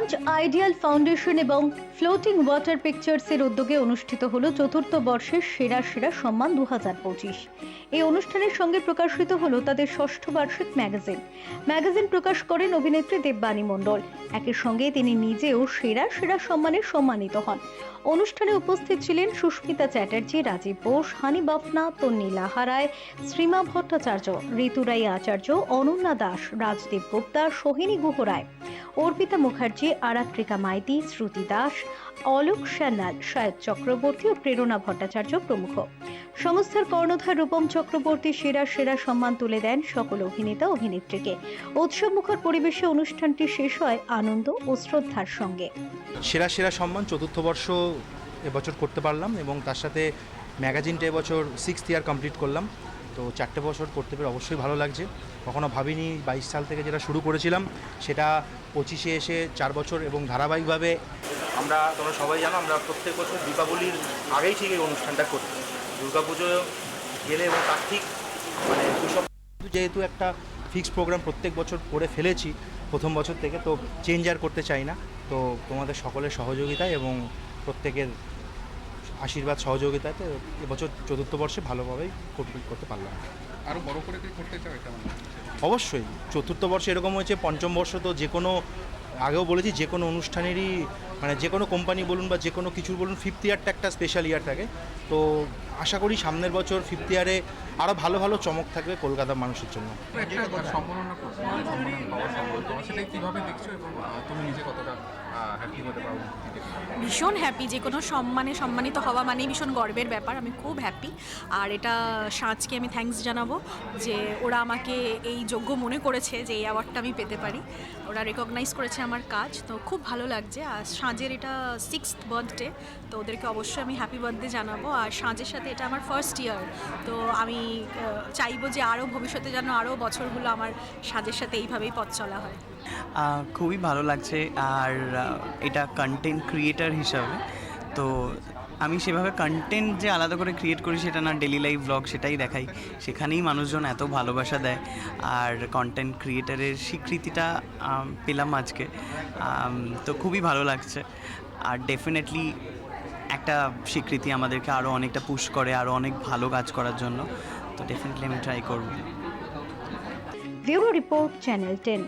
Launch, ideal foundation এবং floating water পিকচার্সের উদ্যোগে অনুষ্ঠিত হল চতুর্থ বর্ষের সেরা সেরা সম্মান দুহাজার পঁচিশ। এই অনুষ্ঠানের সঙ্গে প্রকাশিত হলো তাদের ষষ্ঠ বার্ষিক ম্যাগাজিন। ম্যাগাজিন প্রকাশ করেন অভিনেত্রী দেববাণী মণ্ডল। একই সঙ্গে তিনি নিজেও সেরা সেরা সম্মানে সম্মানিত হন। অনুষ্ঠানে উপস্থিত ছিলেন সুস্মিতা চ্যাটার্জি, রাজীব বোস, হানি বাফনা, তন্নি লাহারায় শ্রীমা ভট্টাচার্য ঋতুরাই আচার্য, অনন্যা দাস, রাজদীপ গুপ্তা, সোহিনী গুহ রায়। অর্পিতা মুখার্জি, আরাত্রিকা মাইতি, শ্রুতি দাস, অলোক সান্যাল সায়দ চক্রবর্তী ও প্রেরণা ভট্টাচার্য প্রমুখ। সংস্থার কর্ণধার রূপম চক্রবর্তী সেরা সেরা সম্মান তুলে দেন সকল অভিনেতা অভিনেত্রীকে। উৎসব মুখর পরিবেশে অনুষ্ঠানটি শেষ হয় আনন্দ ও শ্রদ্ধার সঙ্গে। সেরা সেরা সম্মান চতুর্থ বর্ষ এবছর করতে পারলাম এবং তার সাথে ম্যাগাজিনটা এবছর সিক্সথ ইয়ার কমপ্লিট করলাম। তো চারটে বছর করতে পেরে অবশ্যই ভালো লাগছে। কখনো ভাবিনি বাইশ সাল থেকে যেটা শুরু করেছিলাম, সেটা পঁচিশে এসে চার বছর এবং ধারাবাহিকভাবে আমরা তোমরা সবাই জানো, আমরা প্রত্যেক বছর দীপাবলির আগেই ঠিক এই অনুষ্ঠানটা করি দুর্গাপুজো গেলে এবং তার ঠিক মানে দুসব যেহেতু একটা ফিক্সড প্রোগ্রাম প্রত্যেক বছর করে ফেলেছি প্রথম বছর থেকে, তো চেঞ্জ আর করতে চাই না। তো তোমাদের সকলের সহযোগিতায় এবং প্রত্যেকের আশীর্বাদ সহযোগিতাতে এবছর চতুর্থ বর্ষে ভালোভাবেই কমপ্লিট করতে পারলাম। আরও বড় করে করতে চাও এটা মানে? অবশ্যই। চতুর্থ বর্ষে এরকম হয়েছে পঞ্চম বর্ষ তো যে কোনো আগেও বলেছি যে কোনো অনুষ্ঠানেরই মানে যে কোনো কোম্পানি বলুন বা যে কোনো কিছু বলুন ফিফথ ইয়ারটা একটা স্পেশাল ইয়ার থাকে। তো আশা করি সামনের বছর ফিফথ ইয়ারে আরও ভালো ভালো চমক থাকবে কলকাতার মানুষের জন্য। একটা সম্মাননা করছ সম্মান পাওয়া সম্মান পাওয়া সেটা কীভাবে দেখছ এবং তুমি নিজে কতটা ভীষণ হ্যাপি যে কোনো সম্মানে সম্মানিত হওয়া মানেই ভীষণ গর্বের ব্যাপার, আমি খুব হ্যাপি আর এটা সাঁচকে আমি থ্যাঙ্কস জানাব, যে ওরা আমাকে এই যোগ্য মনে করেছে যে এই অ্যাওয়ার্ডটা আমি পেতে পারি। ওরা রেকগনাইজ করেছে আমার কাজ, তো খুব ভালো লাগছে। আর সাঁজের এটা সিক্সথ বার্থডে তো ওদেরকে অবশ্যই আমি হ্যাপি বার্থডে জানাব। আর সাঁজের সাথে এটা আমার ফার্স্ট ইয়ার তো আমি চাইব যে আরও ভবিষ্যতে যেন আরও বছরগুলো আমার সাজের সাথে এইভাবেই পথ চলা হয়। খুবই ভালো লাগছে আর এটা কন্টেন্ট ক্রিয়েটার হিসাবে। তো আমি সেভাবে কন্টেন্ট যে আলাদা করে ক্রিয়েট করি সেটা না ডেলি লাইফ ব্লগ সেটাই দেখাই। সেখানেই মানুষজন এত ভালোবাসা দেয় আর কন্টেন্ট ক্রিয়েটারের স্বীকৃতিটা পেলাম আজকে। তো খুবই ভালো লাগছে। আর ডেফিনেটলি একটা স্বীকৃতি আমাদেরকে আরও অনেকটা পুশ করে আরও অনেক ভালো কাজ করার জন্য। তো ডেফিনেটলি আমি ট্রাই করব। Report channel ten